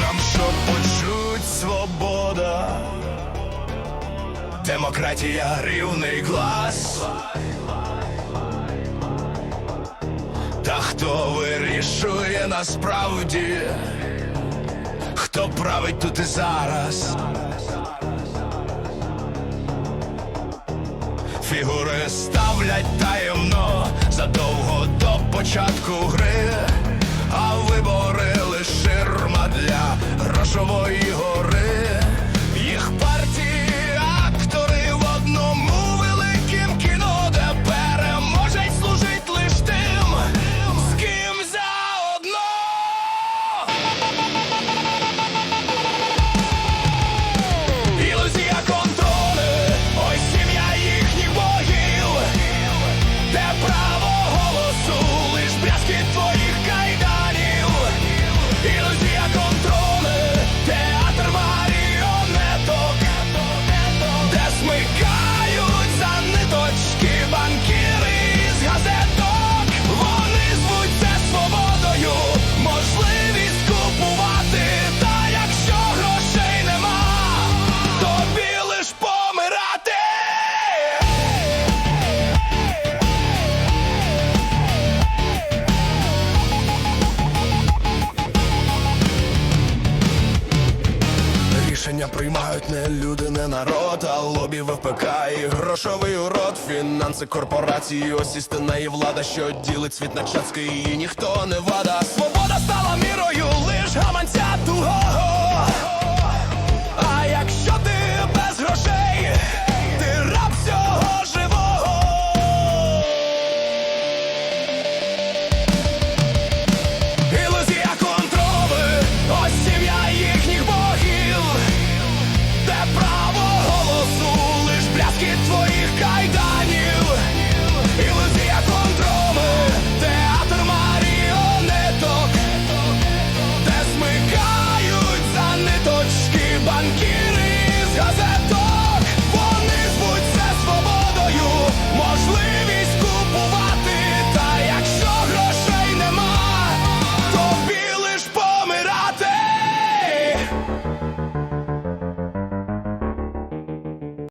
Нам що почуть свобода, демократія, рівний глас. Та хто вирішує насправді, хто править тут і зараз? Фігури ставлять таємно задовго до початку гри, а вибори лиш ширма для грошової гори. Рішення не люди, не народ, а лобі ВПК і грошовий урод. Фінанси корпорації, ось істина і влада, що ділить світ на частки, і ніхто не вада. Свобода стала мірою.